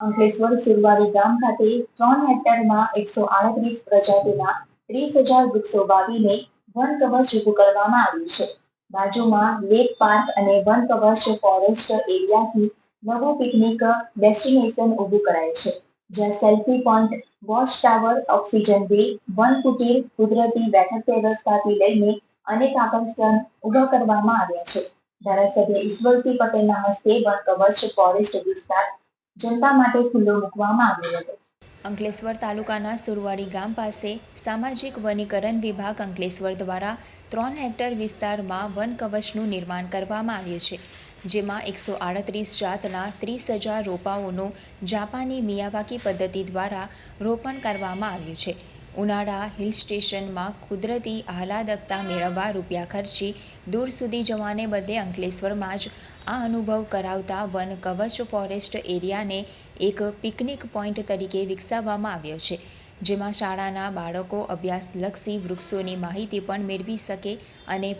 અંકલેશ્વર સુરવાડી ગામ ખાતે ત્રણ હેક્ટરમાં એકસો આડત્રીસ પ્રજાતિના ત્રીસ હજાર વૃક્ષો વાવીને વન કવચ ઉભું કરવામાં આવ્યું છે. બાજુમાં લેક પાર્ક અને વન કવચ ફોરેસ્ટ એરિયાથી નવું પિકનિક ડેસ્ટિનેશન ઊભું કરાય છે, જ્યાં selfie point, watch tower, oxygen બે વન કુટીર, કુદરતી બેઠક વ્યવસ્થાથી લઈને અનેક આકર્ષણ ઊભા કરવામાં આવ્યા છે. ધારાસભ્ય ઈશ્વરસિંહ પટેલના હસ્તે વન કવચ ફોરેસ્ટ વિસ્તાર જનતા માટે ખુલ્લો મૂકવામાં આવ્યો હતો. અંકલેશ્વર તાલુકાના સુરવાડી ગામ પાસે સામાજિક વનીકરણ વિભાગ અંકલેશ્વર દ્વારા ત્રણ હેક્ટર વિસ્તારમાં વન કવચનું નિર્માણ કરવામાં આવ્યું છે, જેમાં એકસો આડત્રીસ જાતના ત્રીસ હજાર રોપાઓનું જાપાની મિયાવાકી પદ્ધતિ દ્વારા રોપણ કરવામાં આવ્યું છે. ઉનાળા હિલ સ્ટેશનમાં કુદરતી આહલાદકતા મેળવવા રૂપિયા ખર્ચી દૂર સુધી જવાને બદલે અંકલેશ્વરમાં જ આ અનુભવ કરાવતા વન કવચ ફોરેસ્ટ એરિયાને એક પિકનિક પોઈન્ટ તરીકે વિકસાવવામાં આવ્યો છે, જેમાં શાળાના બાળકો અભ્યાસલક્ષી વૃક્ષોની માહિતી પણ મેળવી શકે અને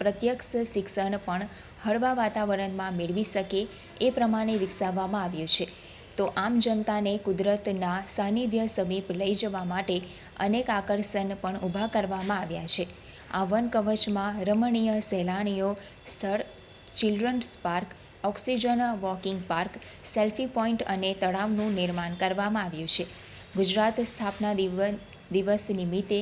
પ્રત્યક્ષ શિક્ષણ પણ હળવા વાતાવરણમાં મેળવી શકે એ પ્રમાણે વિકસાવવામાં આવ્યું છે. તો આમ જનતાને કુદરતના સાનિધ્ય સમીપ લઈ જવા માટે અનેક આકર્ષણ પણ ઊભા કરવામાં આવ્યા છે. આ વન કવચમાં રમણીય સહેલાણીઓ, સ્થળ children's park oxygen walking park selfie point અને તળાવનું નિર્માણ કરવામાં આવ્યું છે. ગુજરાત સ્થાપના દિવસ દિવસ નિમિત્તે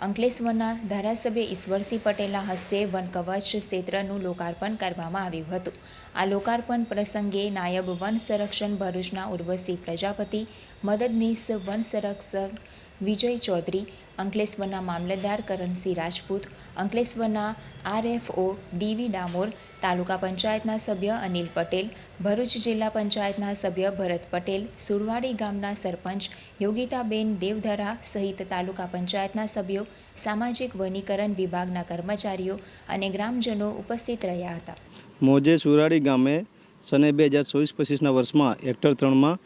અંકલેશ્વરના ધારાસભ્ય ઈશ્વરસિંહ પટેલના હસ્તે વન કવચ ક્ષેત્રનું લોકાર્પણ કરવામાં આવ્યું હતું. આ લોકાર્પણ પ્રસંગે નાયબ વન સંરક્ષણ ભરૂચના ઉર્વશી પ્રજાપતિ, મદદનીશ વન સંરક્ષક વિજય ચૌધરી, અંકલેશ્વરના મામલતદાર કરણસિંહ રાજપૂત, અંકલેશ્વરના આરએફઓ ડીવી ડામોર, તાલુકા પંચાયતના સભ્ય અનિલ પટેલ, ભરૂચ જિલ્લા પંચાયતના સભ્ય ભરત પટેલ, સુરવાડી ગામના સરપંચ યોગિતાબેન દેવધરા સહિત તાલુકા પંચાયતના સભ્યો, સામાજિક વનીકરણ વિભાગના કર્મચારીઓ અને ગ્રામજનો ઉપસ્થિત રહ્યા હતા. મોજે સુરાડી ગામે સને બે હજાર ચોવીસ પચીસના વર્ષમાં હેક્ટર ત્રણમાં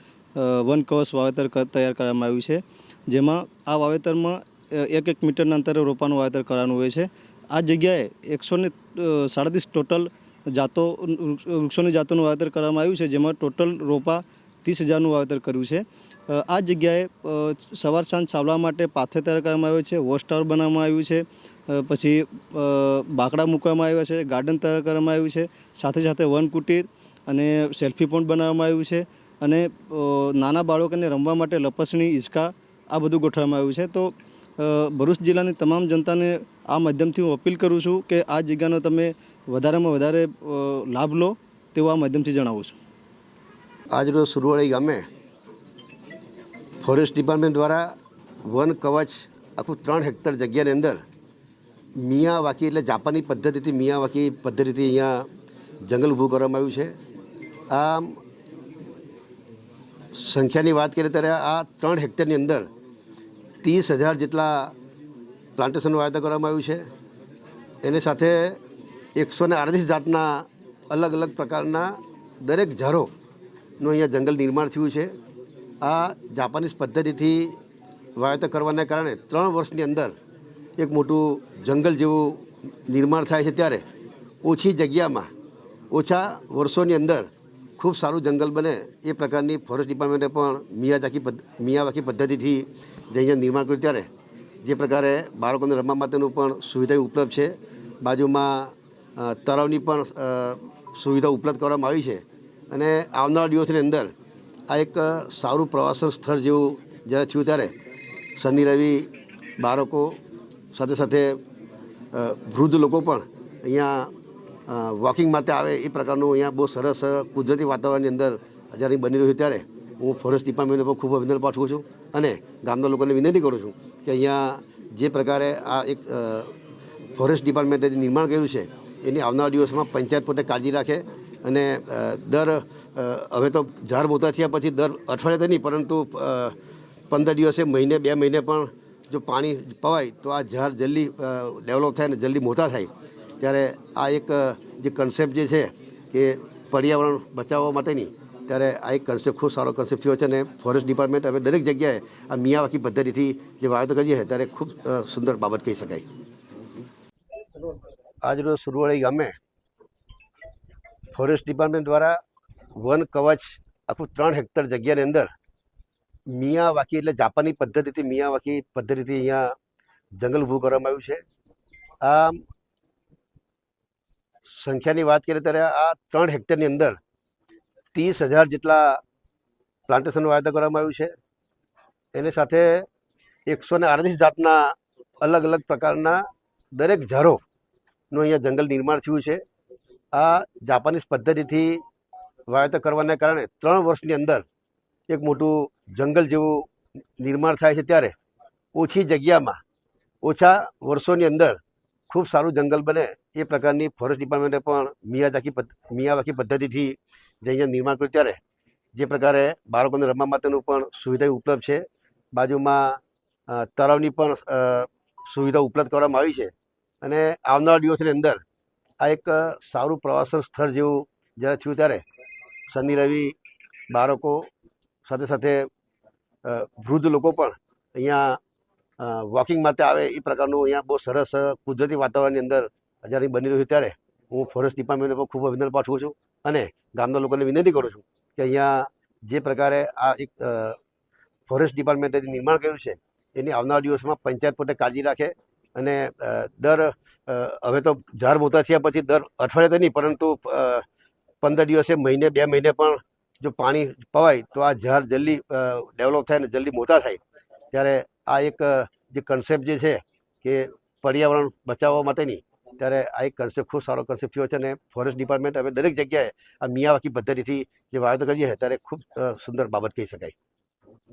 વન કવચ વાવેતર તૈયાર કરવામાં આવ્યું છે. જેમાં આ વાવેતરમાં એક એક મીટરના અંતરે રોપાનું વાવેતર કરવાનું હોય છે. આ જગ્યાએ એકસો ને સાડત્રીસ ટોટલ જાતો વૃક્ષોની જાતોનું વાવેતર કરવામાં આવ્યું છે, જેમાં ટોટલ રોપા ત્રીસ હજારનું વાવેતર કર્યું છે. આ જગ્યાએ સવાર સાંજ સાવલા માટે પાથે તૈયાર કરવામાં આવ્યો છે, વોશ ટાવર બનાવવામાં આવ્યું છે પછી બાકડા મૂકવામાં આવ્યા છે, ગાર્ડન તૈયાર કરવામાં આવ્યું છે, સાથે સાથે વન કુટીર અને સેલ્ફી પોઈન્ટ બનાવવામાં આવ્યું છે અને નાના બાળકોને રમવા માટે લપસણી હિંચકા આ બધું ગોઠવવામાં આવ્યું છે. તો ભરૂચ જિલ્લાની તમામ જનતાને આ માધ્યમથી હું અપીલ કરું છું કે આ જગ્યાનો તમે વધારેમાં વધારે લાભ લો તેવું આ માધ્યમથી જણાવું છું. આજરોજ સુરવાળી ગામે ફોરેસ્ટ ડિપાર્ટમેન્ટ દ્વારા વન કવચ આખું ત્રણ હેક્ટર જગ્યાની અંદર મિયાવાકી એટલે જાપાની પદ્ધતિથી મિયાવાકી પદ્ધતિથી અહીંયા જંગલ ઊભું કરવામાં આવ્યું છે. આમ સંખ્યાની વાત કરીએ ત્યારે આ ત્રણ હેક્ટરની અંદર ત્રીસ હજાર જેટલા પ્લાન્ટેશનનું વાયદા કરવામાં આવ્યું છે. એની સાથે એકસો ને આડત્રીસ જાતના અલગ અલગ પ્રકારના દરેક ઝારોનું અહીંયા જંગલ નિર્માણ થયું છે. આ જાપાનીઝ પદ્ધતિથી વાવેતર કરવાને કારણે ત્રણ વર્ષની અંદર એક મોટું જંગલ જેવું નિર્માણ થાય છે ત્યારે ઓછી જગ્યામાં, ઓછા વર્ષોની અંદર ખૂબ સારું જંગલ બને એ પ્રકારની ફોરેસ્ટ ડિપાર્ટમેન્ટે પણ મિયાજાકી મિયાવાકી પદ્ધતિથી જે અહીંયા નિર્માણ કર્યું ત્યારે, જે પ્રકારે બાળકોને રમવા માટેનું પણ સુવિધા ઉપલબ્ધ છે. બાજુમાં તળાવની પણ સુવિધા ઉપલબ્ધ કરવામાં આવી છે. અને આવનારા દિવસની અંદર આ એક સારું પ્રવાસન સ્થળ જેવું જ્યારે થયું ત્યારે, શનિ, રવિ બાળકો સાથે સાથે વૃદ્ધ લોકો પણ અહીંયા વોકિંગ માટે આવે એ પ્રકારનું અહીંયા બહુ સરસ કુદરતી વાતાવરણની અંદર જ્યારે બની રહ્યું ત્યારે. હું ફોરેસ્ટ ડિપાર્ટમેન્ટને પણ ખૂબ અભિનંદન પાઠવું છું અને ગામના લોકોને વિનંતી કરું છું કે અહીંયા જે પ્રકારે આ એક ફોરેસ્ટ ડિપાર્ટમેન્ટે જે નિર્માણ કર્યું છે, એની આવનારા દિવસમાં પંચાયત પોતે કાળજી રાખે અને દર હવે તો ઝાડ મોટા થયા પછી દર અઠવાડિયે નહીં, પરંતુ પંદર દિવસે મહિને, બે મહિને પણ જો પાણી પવાય તો આ ઝાડ જલ્દી ડેવલપ થાય અને જલ્દી મોટા થાય. ત્યારે આ એક જે કન્સેપ્ટ જે છે કે પર્યાવરણ બચાવવા માટેની ત્યારે આ એક કન્સેપ્ટ ખૂબ સારો કન્સેપ્ટ થયો છે અને ફોરેસ્ટ ડિપાર્ટમેન્ટ હવે દરેક જગ્યાએ આ મિયાવાકી પદ્ધતિથી જે વાવેતર કરીએ છીએ ત્યારે ખૂબ સુંદર બાબત કહી શકાય. આજરોજ સુરવાળી ગામે ફોરેસ્ટ ડિપાર્ટમેન્ટ દ્વારા વન કવચ આખું ત્રણ હેક્ટર જગ્યાની અંદર મિયાવાકી એટલે જાપાની પદ્ધતિથી મિયાવાકી પદ્ધતિથી અહીંયા જંગલ ઊભું કરવામાં આવ્યું છે. આ સંખ્યાની વાત કરીએ ત્યારે આ ત્રણ હેક્ટરની અંદર ત્રીસ હજાર જેટલા પ્લાન્ટેશનનું વાવેતર કરવામાં આવ્યું છે. એની સાથે એકસો ને આડત્રીસ જાતના અલગ અલગ પ્રકારના દરેક ઝારોનું અહીંયા જંગલ નિર્માણ થયું છે. આ જાપાનીઝ પદ્ધતિથી વાવેતર કરવાને કારણે ત્રણ વર્ષની અંદર એક મોટું જંગલ જેવું નિર્માણ થાય છે ત્યારે ઓછી જગ્યામાં ઓછા વર્ષોની અંદર ખૂબ સારું જંગલ બને એ પ્રકારની ફોરેસ્ટ ડિપાર્ટમેન્ટે પણ મિયાજાકી મિયાવાકી પદ્ધતિથી જે અહીંયા નિર્માણ કર્યું ત્યારે, જે પ્રકારે બાળકોને રમવા માટેનું પણ સુવિધા ઉપલબ્ધ છે. બાજુમાં તળાવની પણ સુવિધા ઉપલબ્ધ કરવામાં આવી છે. અને આવનારા દિવસની અંદર આ એક સારું પ્રવાસન સ્થળ જેવું જ્યારે થયું ત્યારે, શનિ, રવિ બાળકો સાથે સાથે વૃદ્ધ લોકો પણ અહીંયા વોકિંગ માટે આવે એ પ્રકારનું અહીંયા બહુ સરસ કુદરતી વાતાવરણની અંદર જ્યારે બની રહ્યું ત્યારે. હું ફોરેસ્ટ ડિપાર્ટમેન્ટને પણ ખૂબ અભિનંદન પાઠવું છું. અને ગામના લોકોને વિનંતી કરું છું કે અહીંયા જે પ્રકારે આ એક ફોરેસ્ટ ડિપાર્ટમેન્ટે નિર્માણ કર્યું છે, એની આવનારા દિવસમાં પંચાયત પોતે કાળજી રાખે અને દર હવે તો ઝાડ મોટા થયા પછી દર અઠવાડિયે તો નહીં, પરંતુ પંદર દિવસે મહિને, બે મહિને પણ જો પાણી પવાય તો આ ઝાડ જલ્દી ડેવલપ થાય અને જલ્દી મોટા થાય. ત્યારે આ એક જે કન્સેપ્ટ જે છે કે પર્યાવરણ બચાવવા માટેની ત્યારે આ એક કન્સેપ્ટ ખૂબ સારો કન્સેપ્ટ થયો છે અને ફોરેસ્ટ ડિપાર્ટમેન્ટ હવે દરેક જગ્યાએ આ મિયાવાકી પદ્ધતિથી જે વાવેતર કરીએ ત્યારે ખૂબ સુંદર બાબત કહી શકાય.